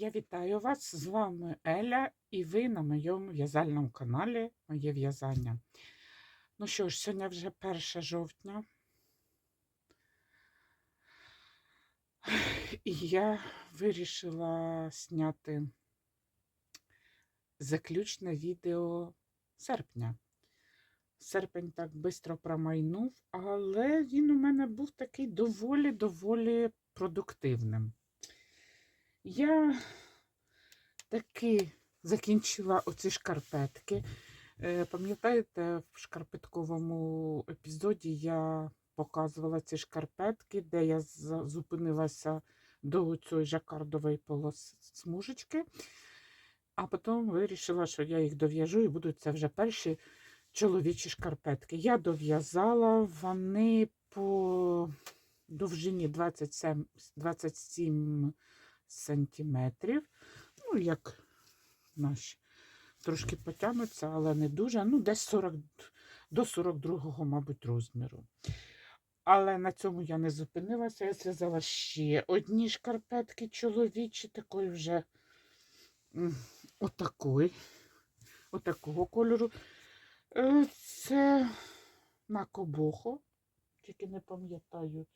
Я вітаю вас! З вами Еля, і ви на моєму в'язальному каналі Моє в'язання. Ну що ж, сьогодні вже 1 жовтня. І я вирішила зняти заключне відео серпня. Серпень так швидко промайнув, але він у мене був такий доволі-доволі продуктивним. Я таки закінчила оці шкарпетки. Е, Пам'ятаєте, в шкарпетковому епізоді я показувала ці шкарпетки, де я зупинилася до цієї жакардової полос смужечки, а потім вирішила, що я їх дов'яжу і будуть це вже перші чоловічі шкарпетки. Я дов'язала вони по довжині 27, 27 сантиметрів. Ну, як наші. Трошки потягнуться, але не дуже. Ну, десь 40, до 42-го, мабуть, розміру. Але на цьому я не зупинилася. Я зв'язала ще одні шкарпетки чоловічі, такої вже отакої, отакого кольору. Е, Це на кобохо, тільки не пам'ятаю,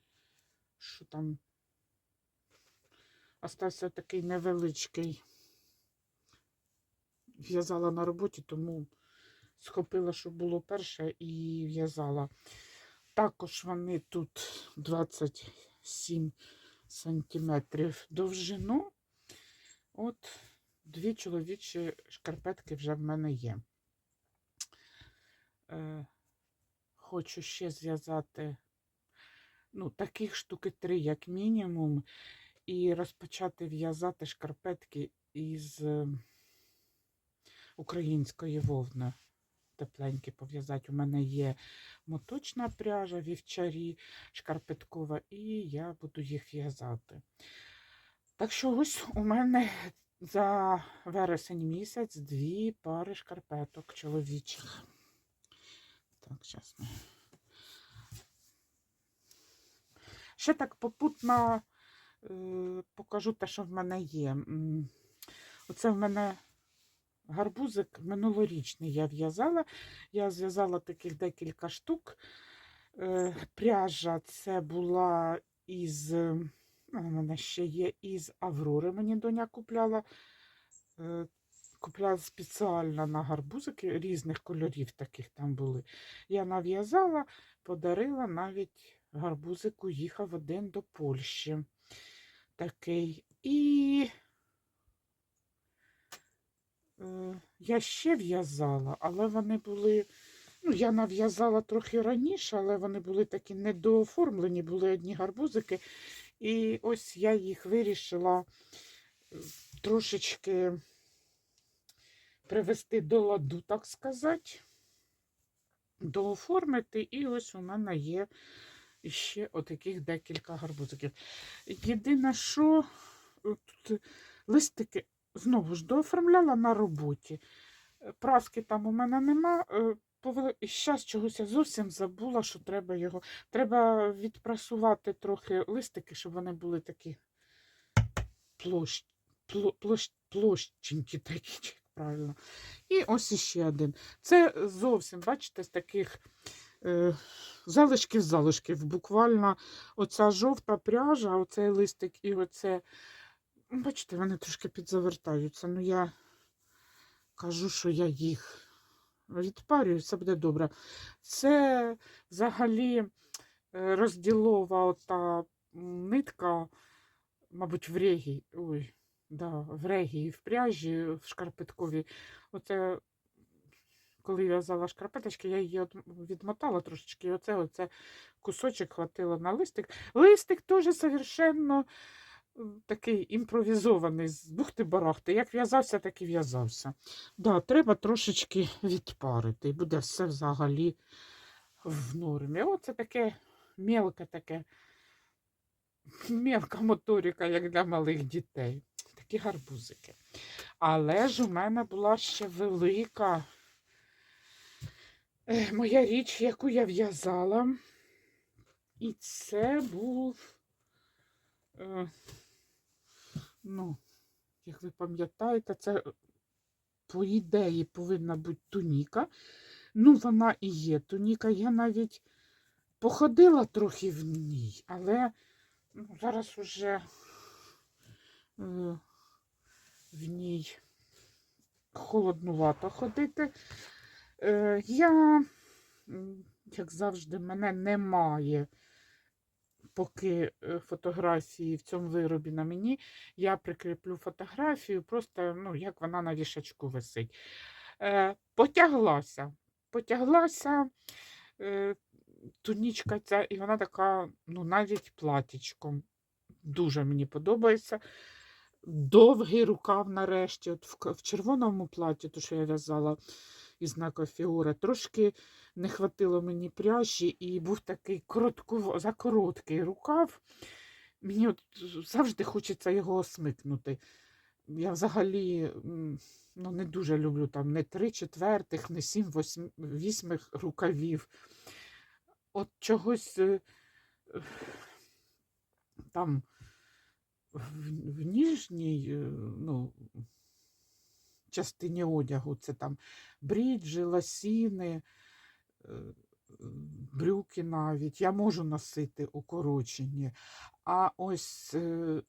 що там остався такий невеличкий. В'язала на роботі, тому схопила, що було перше, і в'язала. Також вони тут 27 сантиметрів довжину. От дві чоловічі шкарпетки вже в мене є. Е, хочу ще зв'язати ну, таких штуки три, як мінімум, і розпочати в'язати шкарпетки із е, української вовни. Тепленькі пов'язати. У мене є моточна пряжа, вівчарі, шкарпеткова, і я буду їх в'язати. Так що ось у мене за вересень місяць дві пари шкарпеток чоловічих. Так, зараз. Ще так попутно е, покажу те, що в мене є. Оце в мене гарбузик минулорічний я в'язала. Я зв'язала таких декілька штук. Е, Пряжа це була із, е, у мене ще є із Аврори, мені доня купляла. Е, Купляла спеціально на гарбузики різних кольорів таких там були. Я нав'язала, подарила навіть гарбузику їхав один до Польщі. Такий. І е, я ще в'язала, але вони були. Ну, я нав'язала трохи раніше, але вони були такі недооформлені, були одні гарбузики. І ось я їх вирішила е, трошечки привести до ладу, так сказати, дооформити. І ось у мене є ще отаких декілька гарбузиків. Єдине, що е, тут листики знову ж дооформляла на роботі. Е, Праски там у мене нема. е, І зараз чогось я зовсім забула, що треба його. Треба відпрасувати трохи листики, щоб вони були такі площ, площ, площ, площенькі такі, правильно. І ось іще один. Це зовсім, бачите, з таких е, залишків залишків. Буквально оця жовта пряжа, оцей листик і оце. ну, Бачите, вони трошки підзавертаються. Ну я кажу, що я їх відпарюю, все буде добре. Це взагалі е, розділова ота нитка, мабуть, в регі. Ой, да, в регі і в пряжі, в шкарпетковій. Оце, коли в'язала шкарпеточки, я її відмотала трошечки. І оце, оце кусочок хватило на листик. Листик теж совершенно такий імпровізований, з бухти-барахти. Як в'язався, так і в'язався. Да, треба трошечки відпарити, буде все взагалі в нормі. Оце таке мелке таке, мелка моторика, як для малих дітей. Такі гарбузики. Але ж у мене була ще велика моя річ, яку я в'язала. І це був. Е, ну, як ви пам'ятаєте, це по ідеї повинна бути туніка. Ну, вона і є туніка. Я навіть походила трохи в ній, але ну, зараз уже е, в ній холоднувато ходити. Е, я, як завжди, мене немає поки е, фотографії в цьому виробі на мені. Я прикріплю фотографію, просто ну, як вона на вішачку висить. Е, потяглася. Потяглася тунічка ця, і вона така, ну, навіть платічком. Дуже мені подобається. Довгий рукав нарешті. От в червоному платі, то що я в'язала із знака фігури, трошки не хватило мені пряжі, і був такий коротко, закороткий рукав. Мені от завжди хочеться його осмикнути. Я взагалі ну, не дуже люблю там не три четвертих, не сім восьм, вісьмих рукавів. От чогось е, там в, в ніжній е, ну, частині одягу це там бріджі, ласіни, е, брюки навіть. Я можу носити укорочені. А ось е, е,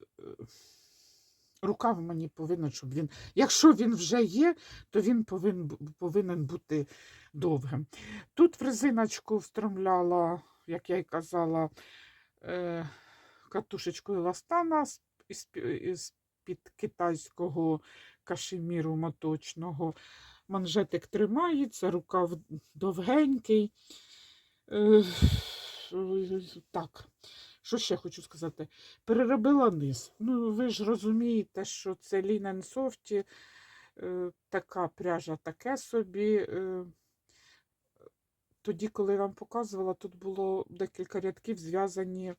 рукав мені повинен, щоб він. Якщо він вже є, то він повинен, повинен бути довгим. Тут в резиночку встромляла, як я й казала, катушечкою ластана з, із, із під китайського кашеміру моточного. Манжетик тримається, рукав довгенький. Е, так, що ще хочу сказати? Переробила низ. Ну, ви ж розумієте, що це Linen Softy, е, така пряжа, таке собі. Е, тоді, коли я вам показувала, тут було декілька рядків зв'язані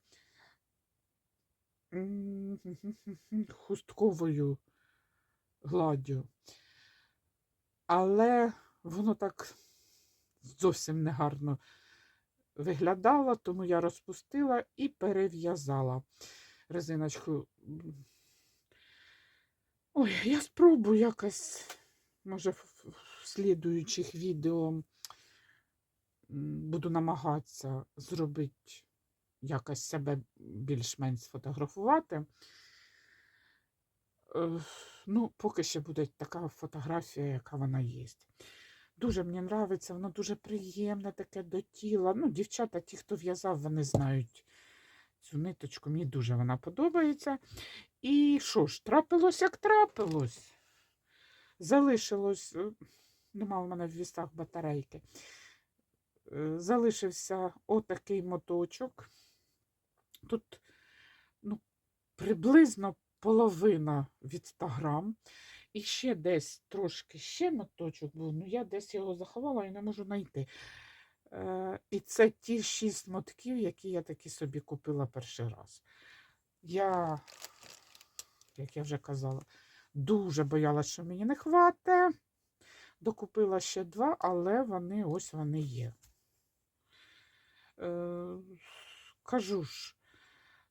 хустковою гладдю. Але воно так зовсім негарно виглядало, тому я розпустила і перев'язала резиночку. Ой, я спробую якось, може, в слідуючих відео буду намагатися зробити якось себе більш-менш сфотографувати. Е, Ну, поки що буде така фотографія, яка вона є. Дуже мені подобається, воно дуже приємне таке до тіла. Ну, дівчата, ті, хто в'язав, вони знають цю ниточку. Мені дуже вона подобається. І що ж, трапилось, як трапилось. Залишилось, е, нема в мене в вісах батарейки. Е, Залишився отакий моточок. Тут ну, приблизно половина від 100 грам. І ще десь трошки ще моточок був, ну я десь його заховала і не можу знайти. Е, і це ті шість мотків, які я таки собі купила перший раз. Я, як я вже казала, дуже боялася, що мені не хватить. Докупила ще два, але вони ось вони є. Е, кажу ж,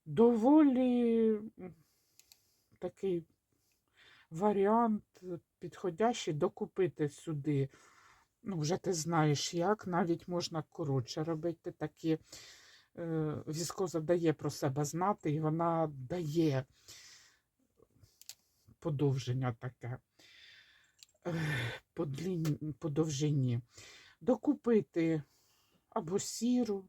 доволі такий варіант е, підходящий докупити сюди. Ну, вже ти знаєш як, навіть можна коротше робити такі. Е, віскоза дає про себе знати, і вона дає подовження таке длін- по довжині. Докупити або сіру,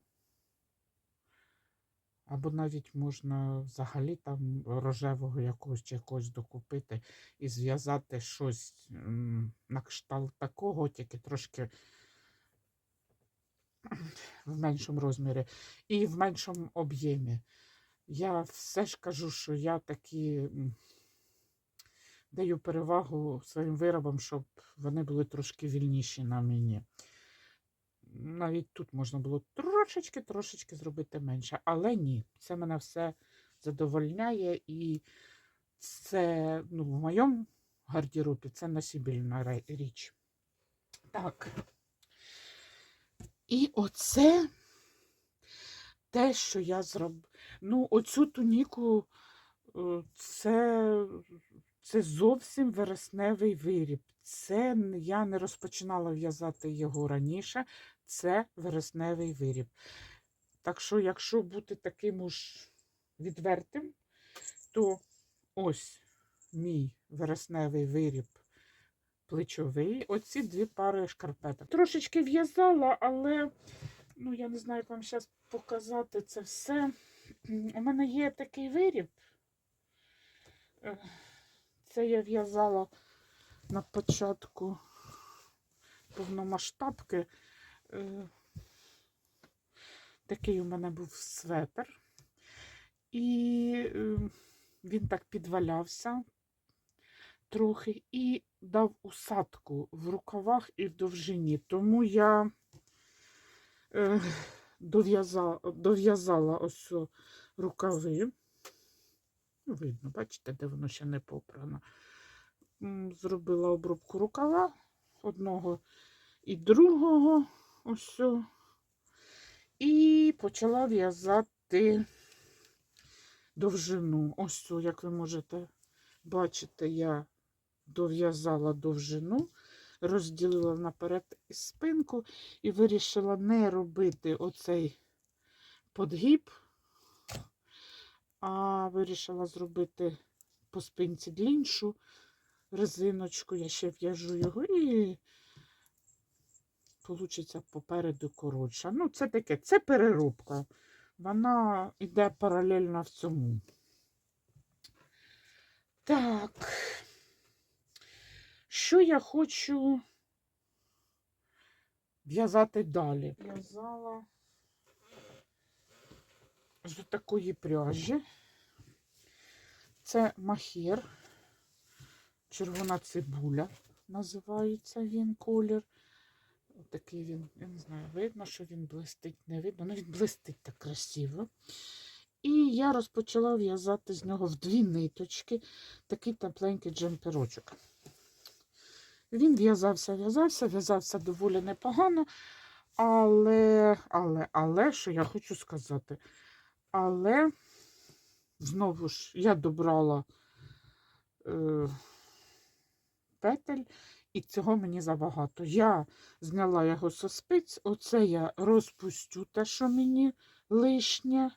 або навіть можна взагалі там рожевого якогось чи якогось докупити і зв'язати щось на кшталт такого, тільки трошки в меншому розмірі і в меншому об'ємі. Я все ж кажу, що я такі даю перевагу своїм виробам, щоб вони були трошки вільніші на мені. Навіть тут можна було трошечки, трошечки зробити менше, але ні, це мене все задовольняє і це ну, в моєму гардеробі це носібільна річ. Так. І оце те, що я зробила. Ну, оцю туніку, е, це, Це зовсім вересневий виріб. Це я не розпочинала в'язати його раніше. Це вересневий виріб. Так що, якщо бути таким уж відвертим, то ось мій вересневий виріб плечовий. Оці дві пари шкарпеток. Трошечки в'язала, але ну, я не знаю, як вам зараз показати це все. У мене є такий виріб. Е, Це я в'язала на початку повномасштабки. Е, Такий у мене був светр. І е, він так підвалявся трохи і дав усадку в рукавах і в довжині. Тому я е, дов'язала, дов'язала ось рукави. Ну, Видно, бачите, де воно ще не попрано. Зробила обробку рукава одного і другого. Ось. І почала в'язати довжину. Ось, як ви можете бачити, я дов'язала довжину, розділила наперед спинку і вирішила не робити оцей подгіб, а вирішила зробити по спинці дліншу резиночку. Я ще в'яжу його і получиться попереду коротша. Ну, це таке, це переробка. Вона йде паралельно в цьому. Так. Що я хочу в'язати далі? В'язала з такої пряжі. Це махір. Червона цибуля називається він колір. Такий він, я не знаю, видно, що він блистить, не видно, ну він блистить так красиво. І я розпочала в'язати з нього в дві ниточки такий тепленький джемперочок. Він в'язався, в'язався, в'язався доволі непогано, але, але, але, що я хочу сказати, але знову ж я добрала е, петель, і цього мені забагато. Я зняла його со спиць, оце я розпустю те, що мені лишнє,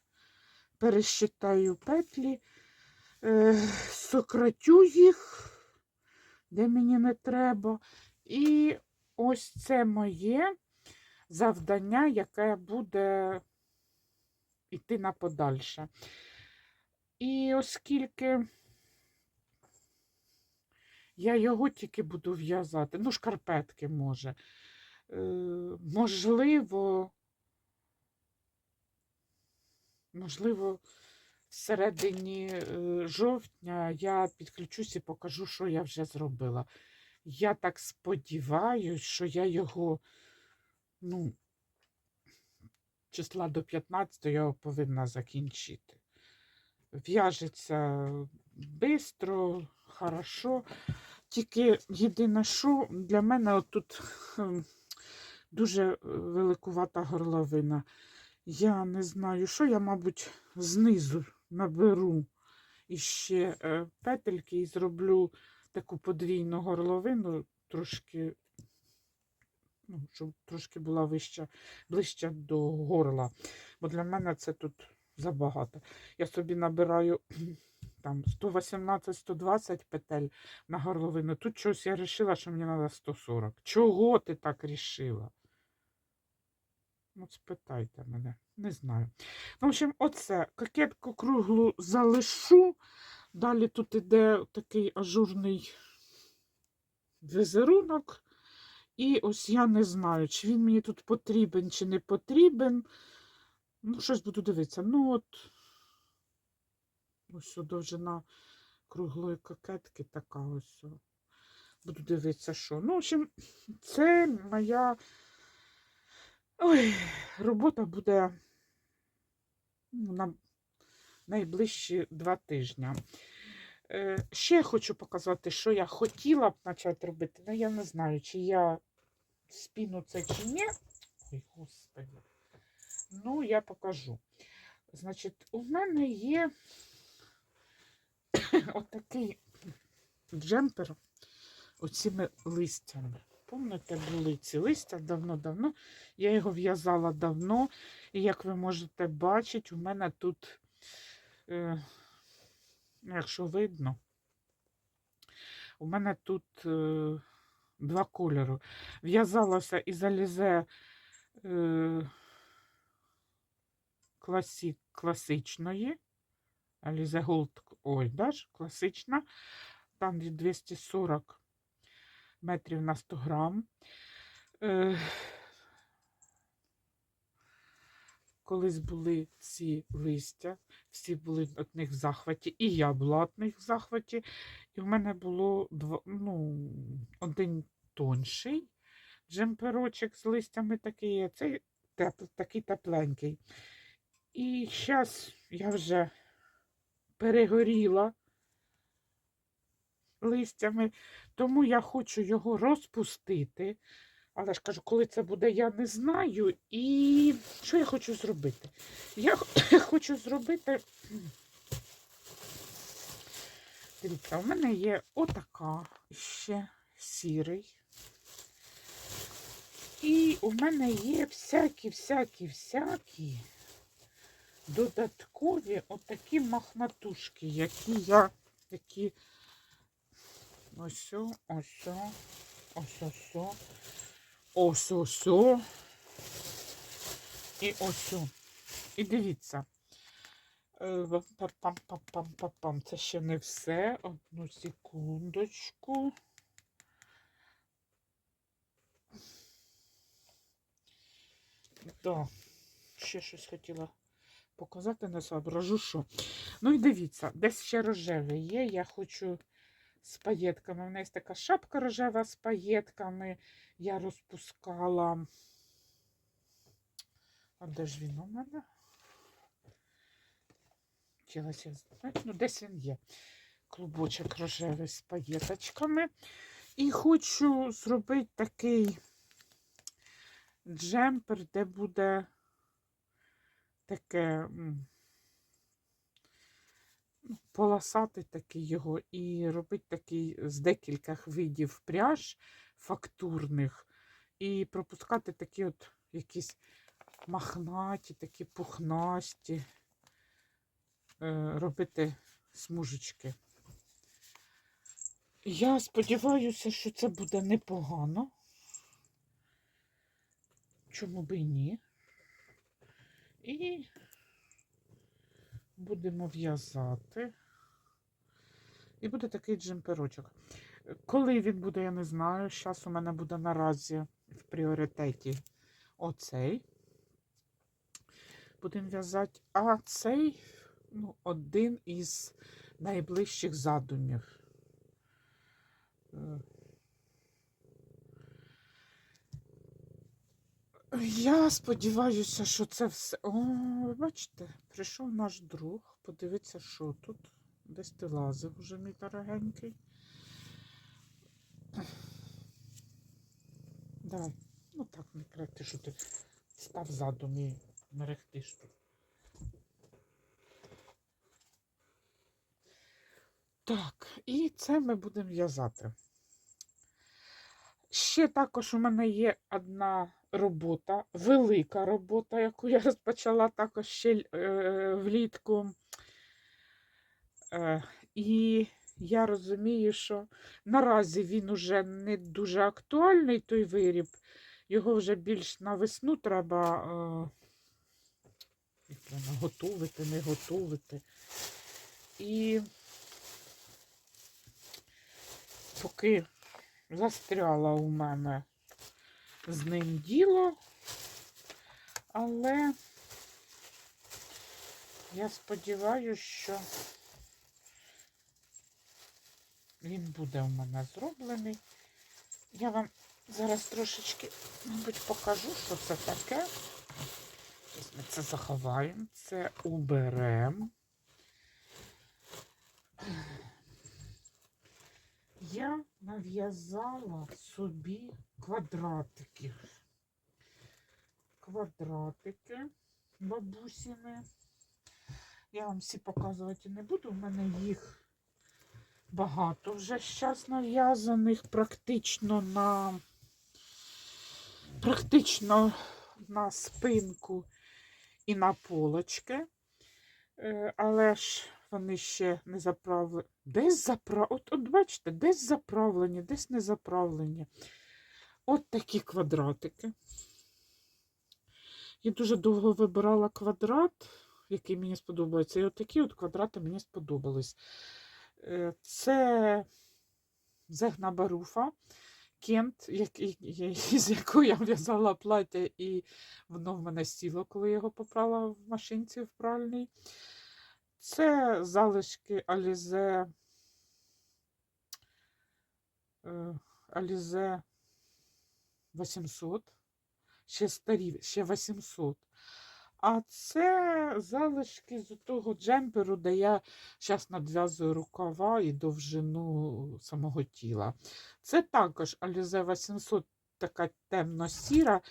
пересчитаю петлі, е, сократю їх, де мені не треба. І ось це моє завдання, яке буде йти на подальше. І оскільки я його тільки буду в'язати, ну, шкарпетки може. Е, можливо, можливо, всередині е, жовтня я підключусь і покажу, що я вже зробила. Я так сподіваюся, що я його, ну, числа до 15 я його повинна закінчити. В'яжеться швидко, хорошо. Тільки єдине, що для мене отут ем, дуже великувата горловина. Я не знаю, що я, мабуть, знизу наберу іще е, петельки і зроблю таку подвійну горловину, трошки, ну, щоб трошки була вища, ближче до горла. Бо для мене це тут забагато. Я собі набираю там 118-120 петель на горловину. Тут щось я вирішила, що мені треба 140. Чого ти так рішила? Ну, спитайте мене, не знаю. Ну, в общем, оце кокетку круглу залишу. Далі тут іде такий ажурний візерунок. І ось я не знаю, чи він мені тут потрібен, чи не потрібен. Ну, щось буду дивитися. Ну, от ось довжина круглої кокетки така ось. Буду дивитися, що. Ну, в общем, це моя Ой, робота буде ну, на найближчі два тижні. Е, ще хочу показати, що я хотіла б почати робити, але я не знаю, чи я спіну це чи ні. Ой, господи. Ну, я покажу. Значить, у мене є отакий джемпер оціми листями. Пам'ятаєте, були ці листя давно-давно. Я його в'язала давно. І як ви можете бачити, у мене тут, е, якщо видно, у мене тут е, два кольори. В'язалося із Алізе е, класі, класичної. Alize Gold, ой, класична. Там від 240 метрів на 100 грам. Е, колись були ці листя, всі були від них в захваті, і я була від них в захваті. І в мене було два, ну, один тонший джемперочок з листями такий, цей теп, такий тепленький. І зараз я вже перегоріла листями, тому я хочу його розпустити. Але ж кажу, коли це буде, я не знаю. І що я хочу зробити? Я хочу зробити. Дивіться, у мене є отака ще сірий. І у мене є всякі, всякі, всякі додаткові отакі махнатушки, які я, які ось, ось, ось, ось, ось, ось, і ось. І дивіться. Е, Пам-пам-пам-пам-пам. Це ще не все. Одну секундочку. Так, ще щось хотіла показати, не соображу, що. Ну і дивіться, десь ще рожеве є. Я хочу з паєтками. У мене є така шапка рожева з паєтками. Я розпускала. А де ж він у мене? Хотілося. Ну, десь він є. Клубочок рожевий з паєточками. І хочу зробити такий джемпер, де буде таке ну, полосати такий його і робити такий з декількох видів пряж фактурних, і пропускати такі от якісь махнаті, такі пухнасті, е, робити смужечки. Я сподіваюся, що це буде непогано. Чому би і ні? І будемо в'язати. І буде такий джемперочок. Коли він буде, я не знаю. Зараз у мене буде наразі в пріоритеті оцей. Будемо в'язати, а цей ну, один із найближчих задумів. Я сподіваюся, що це все. О, ви бачите, прийшов наш друг. Подивіться, що тут. Десь ти лазив уже, мій дорогенький. Давай, ну так, не крати, що ти став задом і мерехтиш тут. Так, і це ми будемо в'язати. Ще також у мене є одна робота, велика робота, яку я розпочала також ще е, влітку. Е, і я розумію, що наразі він уже не дуже актуальний, той виріб. Його вже більш на весну треба е, готувати, не готувати. І поки застряла у мене з ним діло, але я сподіваюся, що він буде у мене зроблений. Я вам зараз трошечки, мабуть, покажу, що це таке. Ми це заховаємо, це уберемо. Я нав'язала собі квадратики. Квадратики бабусіни. Я вам всі показувати не буду, у мене їх багато вже зараз нав'язаних, практично на практично на спинку і на полочки. Е, Але ж вони ще не заправлені. Десь запра... От, от бачите, десь заправлені, десь не заправлені. От такі квадратики. Я дуже довго вибирала квадрат, який мені сподобається. І от такі от квадрати мені сподобались. Е, Це Зегна Баруфа, Кент, з якого я в'язала плаття, і воно в мене сіло, коли я його попрала в машинці в пральній. Це залишки Алізе. Алізе 800. Ще старі, ще 800. А це залишки з того джемперу, де я зараз надв'язую рукава і довжину самого тіла. Це також Alize 800, така темно-сіра.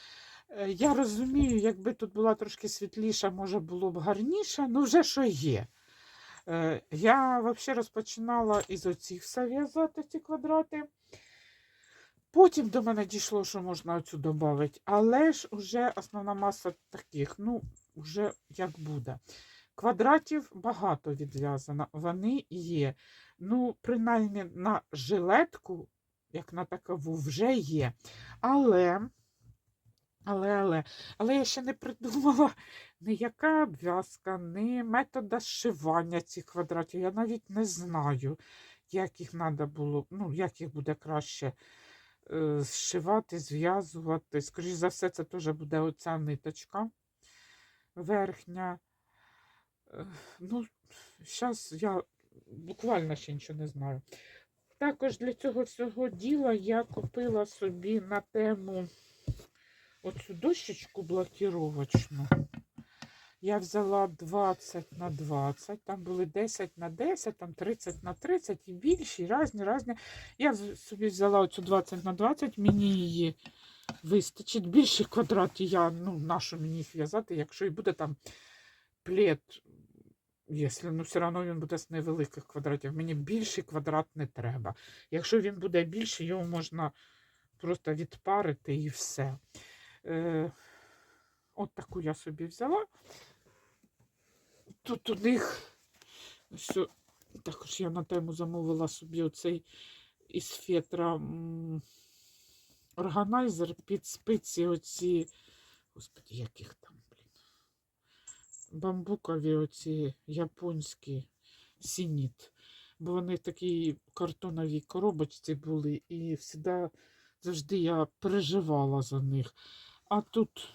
Е, Я розумію, якби тут була трошки світліша, може було б гарніше, ну вже що є. Е, Я взагалі розпочинала із оцих все в'язати ці квадрати. Потім до мене дійшло, що можна оцю додати, але ж вже основна маса таких, ну, вже як буде. Квадратів багато відв'язано, вони є. Ну, принаймні на жилетку, як на такову, вже є. Але, але, але, але я ще не придумала ніяка обв'язка, ні метода зшивання цих квадратів. Я навіть не знаю, як їх треба було, ну, як їх буде краще е, зшивати, зв'язувати. Скоріше за все, це теж буде оця ниточка верхня. Е, Ну, зараз я буквально ще нічого не знаю. Також для цього всього діла я купила собі на тему оцю дощечку блокіровочну. Я взяла 20 на 20, там були 10 на 10, там 30 на 30 і більші, і різні, різні. Я собі взяла оцю 20 на 20, мені її вистачить. Більші квадрати я, ну, нашу мені їх в'язати, якщо і буде там плед, якщо, ну, все одно він буде з невеликих квадратів. Мені більший квадрат не треба. Якщо він буде більший, його можна просто відпарити і все. Е, от таку я собі взяла. Тут у них все, також я на тему замовила собі оцей із фетра органайзер під спиці оці, господи, яких там, блін, бамбукові оці японські сініт. Бо вони в такій картоновій коробочці були, і завжди, завжди я переживала за них. А тут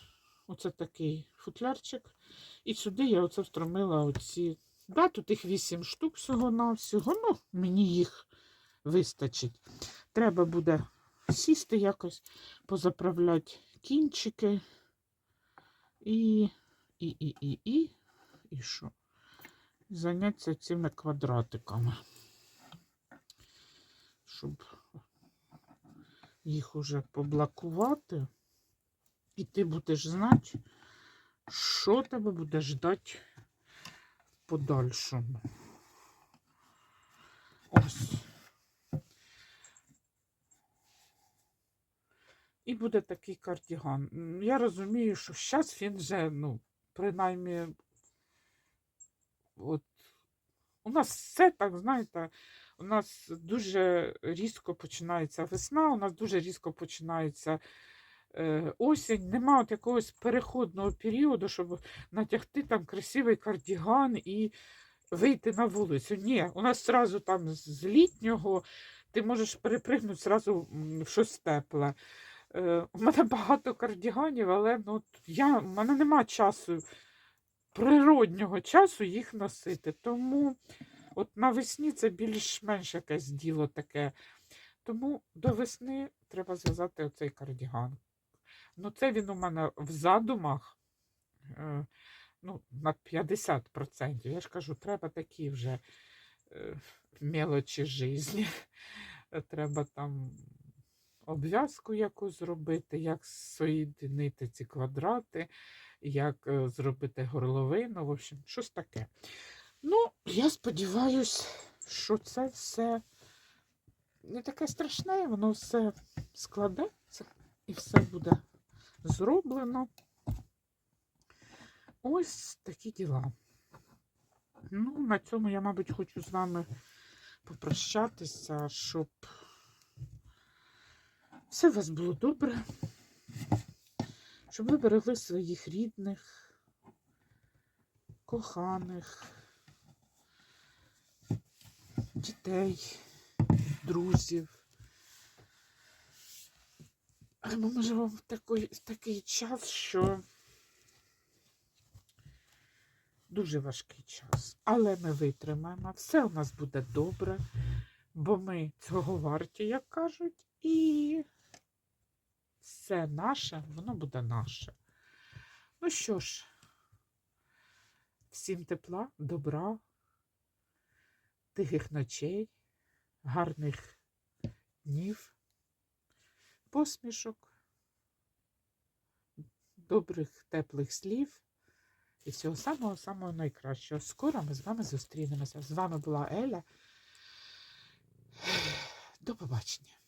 оце такий футлярчик. І сюди я оце встромила оці. Да, тут їх 8 штук всього-навсього. Ну, мені їх вистачить. Треба буде сісти якось, позаправляти кінчики. І, і, і, і, і, і що? Зайнятися цими квадратиками. Щоб їх уже поблокувати. І ти будеш знати, що тебе буде ждати в подальшому. Ось. І буде такий кардіган. Я розумію, що зараз він вже, ну, принаймні, от, у нас все так, знаєте, у нас дуже різко починається весна, у нас дуже різко починається е, осінь. Нема от якогось переходного періоду, щоб натягти там красивий кардіган і вийти на вулицю. Ні, у нас зразу там з літнього ти можеш перепригнути зразу в щось тепле. Е, у мене багато кардіганів, але ну, я, у мене нема часу, природнього часу їх носити. Тому от навесні це більш-менш якесь діло таке. Тому до весни треба зв'язати оцей кардіган. Ну, це він у мене в задумах е, ну, на 50%. Я ж кажу, треба такі вже е, мелочі житті. Треба там обв'язку якусь зробити, як соєдинити ці квадрати, як е, зробити горловину, в общем, щось таке. Ну, я сподіваюся, що це все не таке страшне, воно все складеться і все буде зроблено. Ось такі діла. Ну, на цьому я, мабуть, хочу з вами попрощатися, щоб все у вас було добре, щоб ви берегли своїх рідних, коханих, дітей, друзів. А Ми живемо в такий, такий час, що дуже важкий час. Але ми витримаємо, все у нас буде добре, бо ми цього варті, як кажуть, і все наше, воно буде наше. Ну що ж, всім тепла, добра, тихих ночей, гарних днів, посмішок, добрих теплих слів і всього самого-самого найкращого. Скоро ми з вами зустрінемося. З вами була Еля. До побачення.